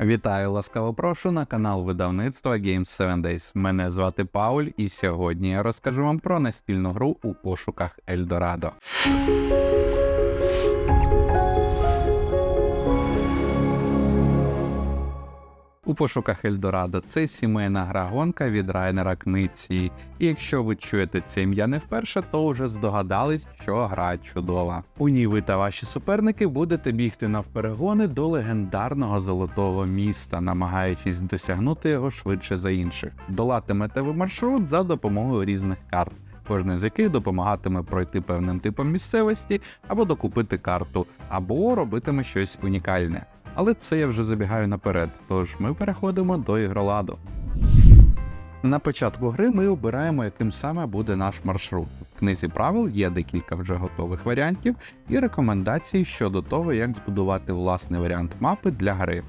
Вітаю, ласкаво прошу на канал видавництва Games 7 Days. Мене звати Пауль, і сьогодні я розкажу вам про настільну гру у пошуках Ельдорадо. У пошуках Ельдорадо це сімейна гра гонка від Райнера Книці. І якщо ви чуєте це ім'я не вперше, то вже здогадались, що гра чудова. У ній ви та ваші суперники будете бігти навперегони до легендарного золотого міста, намагаючись досягнути його швидше за інших. Долатимете ви маршрут за допомогою різних карт. Кожне з яких допомагатиме пройти певним типом місцевості або докупити карту, або робитиме щось унікальне. Але це я вже забігаю наперед, тож ми переходимо до ігроладу. На початку гри ми обираємо, яким саме буде наш маршрут. В книзі правил є декілька вже готових варіантів і рекомендацій щодо того, як збудувати власний варіант мапи для гри.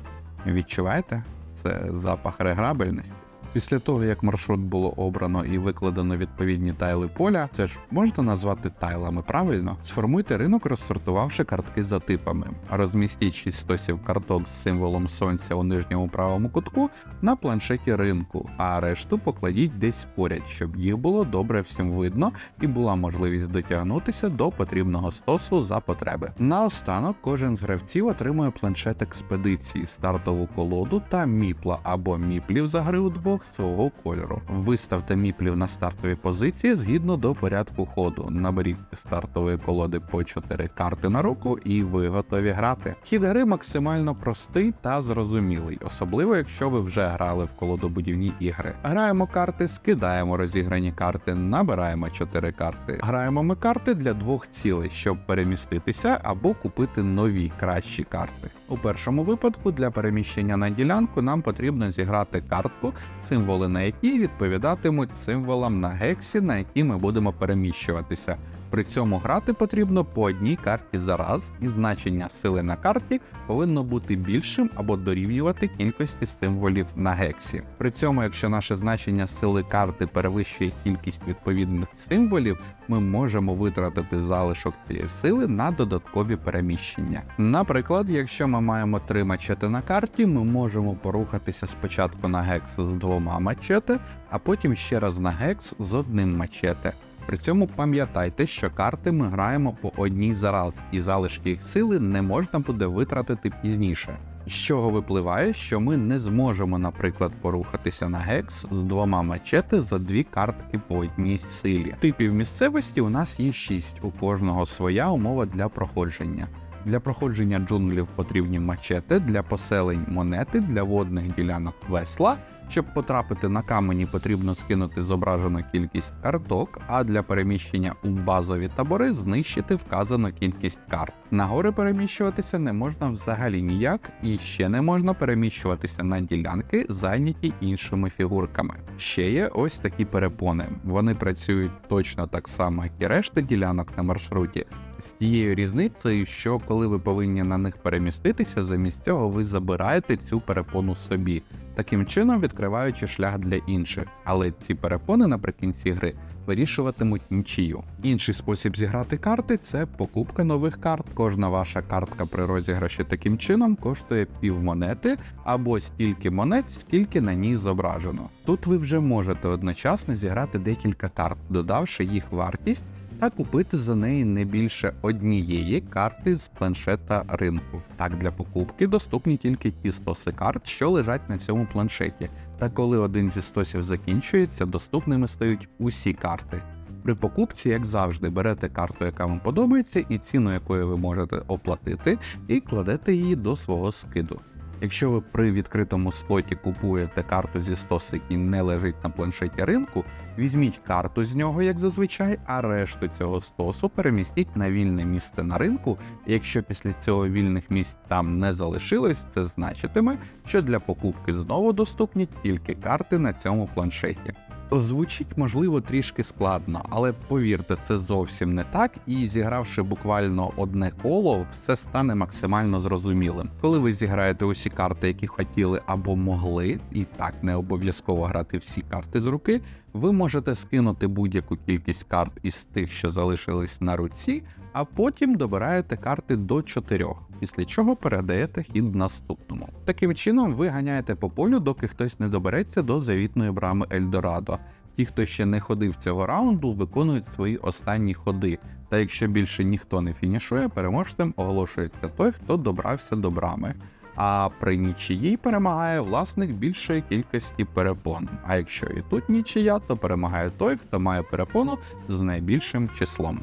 Відчуваєте? Це запах реграбельності. Після того, як маршрут було обрано і викладено відповідні тайли поля, це ж можна назвати тайлами правильно. Сформуйте ринок, розсортувавши картки за типами. Розмістіть 6 стосів карток з символом сонця у нижньому правому кутку на планшеті ринку, а решту покладіть десь поряд, щоб їх було добре всім видно і була можливість дотягнутися до потрібного стосу за потреби. Наостанок кожен з гравців отримує планшет експедиції, стартову колоду та міпла або міплів за гри удвох свого кольору. Виставте міплів на стартові позиції згідно до порядку ходу. Наберіть стартової колоди по 4 карти на руку, і ви готові грати. Хід гри максимально простий та зрозумілий, особливо якщо ви вже грали в колодобудівні ігри. Граємо карти, скидаємо розіграні карти, набираємо 4 карти. Граємо ми карти для двох цілей, щоб переміститися або купити нові кращі карти. У першому випадку для переміщення на ділянку нам потрібно зіграти картку, символи на які відповідатимуть символам на гексі, на які ми будемо переміщуватися. При цьому грати потрібно по одній карті за раз, і значення сили на карті повинно бути більшим або дорівнювати кількості символів на гексі. При цьому, якщо наше значення сили карти перевищує кількість відповідних символів, ми можемо витратити залишок цієї сили на додаткові переміщення. Наприклад, якщо ми маємо три мачети на карті, ми можемо порухатися спочатку на гекс з двома мачети, а потім ще раз на гекс з одним мачете. При цьому пам'ятайте, що карти ми граємо по одній за раз, і залишки їх сили не можна буде витратити пізніше. З чого випливає, що ми не зможемо, наприклад, порухатися на гекс з двома мачети за дві картки по одній силі. Типів місцевості у нас є 6, у кожного своя умова для проходження. Для проходження джунглів потрібні мачети, для поселень монети, для водних ділянок весла. Щоб потрапити на камені, потрібно скинути зображену кількість карток, а для переміщення у базові табори знищити вказану кількість карт. На гори переміщуватися не можна взагалі ніяк, і ще не можна переміщуватися на ділянки, зайняті іншими фігурками. Ще є ось такі перепони. Вони працюють точно так само, як і решта ділянок на маршруті. З тією різницею, що коли ви повинні на них переміститися, замість цього ви забираєте цю перепону собі, таким чином відкриваючи шлях для інших. Але ці перепони наприкінці гри вирішуватимуть нічию. Інший спосіб зіграти карти це покупка нових карт. Кожна ваша картка при розіграші таким чином коштує пів монети або стільки монет, скільки на ній зображено. Тут ви вже можете одночасно зіграти декілька карт, додавши їх вартість та купити за неї не більше однієї карти з планшета ринку. Так для покупки доступні тільки ті стоси карт, що лежать на цьому планшеті. Та коли один зі стосів закінчується, доступними стають усі карти. При покупці, як завжди, берете карту, яка вам подобається, і ціну якої ви можете оплатити, і кладете її до свого скиду. Якщо ви при відкритому слоті купуєте карту зі стоси який не лежить на планшеті ринку, візьміть карту з нього, як зазвичай, а решту цього стосу перемістіть на вільне місце на ринку. Якщо після цього вільних місць там не залишилось, це значитиме, що для покупки знову доступні тільки карти на цьому планшеті. Звучить, можливо, трішки складно, але повірте, це зовсім не так, і зігравши буквально одне коло, все стане максимально зрозумілим. Коли ви зіграєте усі карти, які хотіли або могли, і так не обов'язково грати всі карти з руки, Ви можете скинути будь-яку кількість карт із тих, що залишились на руці, а потім добираєте карти до 4, після чого передаєте хід наступному. Таким чином, ви ганяєте по полю, доки хтось не добереться до завітної брами Ельдорадо. Ті, хто ще не ходив цього раунду, виконують свої останні ходи. Та якщо більше ніхто не фінішує, переможцем оголошується той, хто добрався до брами. А при нічиїй перемагає власник більшої кількості перепон. А якщо і тут нічия, то перемагає той, хто має перепону з найбільшим числом.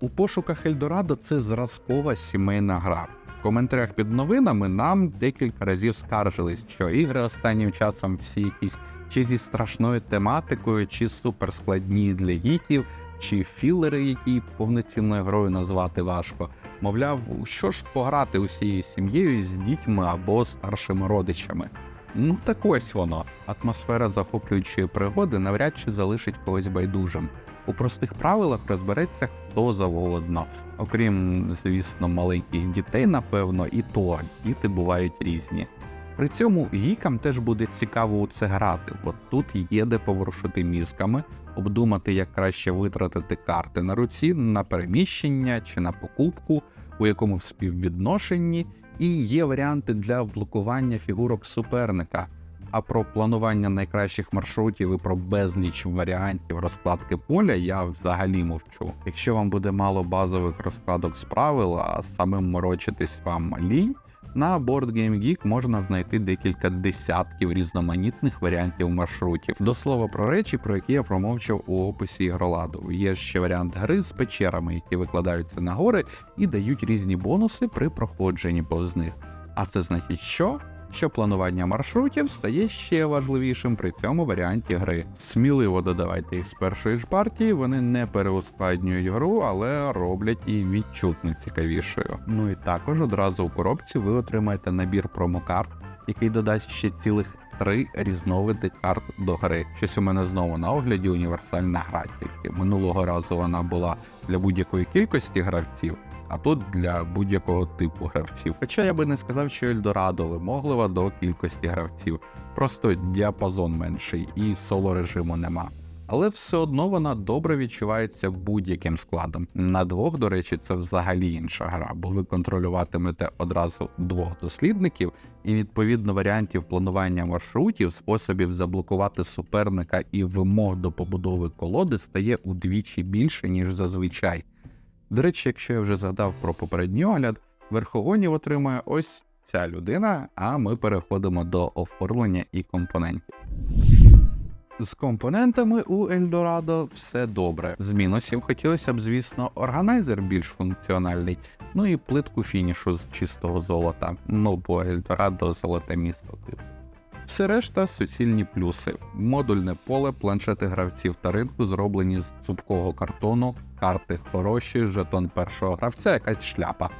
У пошуках Ельдорадо це зразкова сімейна гра. В коментарях під новинами нам декілька разів скаржились, що ігри останнім часом всі якісь чи зі страшною тематикою, чи суперскладні для гіків, чи філери, які повноцінною грою назвати важко. Мовляв, що ж пограти усією сім'єю з дітьми або старшими родичами. Ну так ось воно. Атмосфера захоплюючої пригоди навряд чи залишить когось байдужим. У простих правилах розбереться хто завгодно. Окрім, звісно, маленьких дітей, напевно, і то діти бувають різні. При цьому гікам теж буде цікаво у це грати, бо тут є де поворушити мізками, обдумати, як краще витратити карти на руці на переміщення чи на покупку, у якому в співвідношенні, і є варіанти для блокування фігурок суперника. А про планування найкращих маршрутів і про безліч варіантів розкладки поля я взагалі мовчу. Якщо вам буде мало базових розкладок з правил, а самим морочитись вам лінь, на Board Game Geek можна знайти декілька десятків різноманітних варіантів маршрутів. До слова про речі, про які я промовчав у описі ігроладу. Є ще варіант гри з печерами, які викладаються на гори і дають різні бонуси при проходженні повз них. А це значить, що? Що планування маршрутів стає ще важливішим при цьому варіанті гри. Сміливо додавайте їх з першої ж партії, вони не переускладнюють гру, але роблять її відчутно цікавішою. Ну і також одразу у коробці ви отримаєте набір промокарт, який додасть ще цілих три різновиди карт до гри. Щось у мене знову на огляді універсальна гра, тільки минулого разу вона була для будь-якої кількості гравців а тут для будь-якого типу гравців. Хоча я би не сказав, що Ельдорадо вимоглива до кількості гравців, просто діапазон менший і соло режиму нема. Але все одно вона добре відчувається будь-яким складом. На двох, до речі, це взагалі інша гра, бо ви контролюватимете одразу двох дослідників, і відповідно варіантів планування маршрутів, способів заблокувати суперника і вимог до побудови колоди стає удвічі більше, ніж зазвичай. До речі, якщо я вже згадав про попередній огляд, верховонів отримує ось ця людина, а ми переходимо до оформлення і компонентів. З компонентами у Ельдорадо все добре. З мінусів хотілося б, звісно, органайзер більш функціональний, ну і плитку фінішу з чистого золота. Ну бо Ельдорадо золоте місто типу. Все решта суцільні плюси. Модульне поле, планшети гравців та ринку зроблені з цупкого картону, карти хороші, жетон першого гравця, якась шляпа.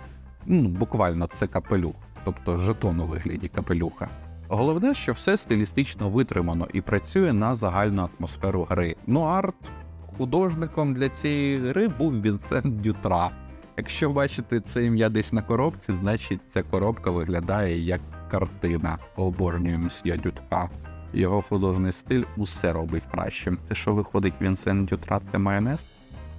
Ну, буквально це капелюх, тобто жетон у вигляді капелюха. Головне, що все стилістично витримано і працює на загальну атмосферу гри. Ну, арт художником для цієї гри був Вінсент Дютра. Якщо бачите це ім'я десь на коробці, значить ця коробка виглядає як картина. Обожнюю мсьє Дютра. Його художній стиль усе робить кращим. Те, що виходить Вінсент Дютра, це майонез.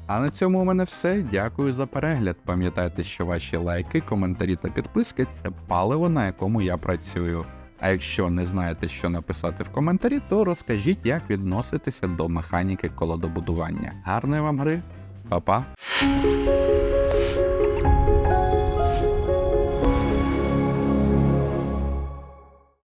А на цьому у мене все. Дякую за перегляд. Пам'ятайте, що ваші лайки, коментарі та підписки це паливо, на якому я працюю. А якщо не знаєте, що написати в коментарі, то розкажіть, як відноситися до механіки колодобудування. Гарної вам гри, Па-па!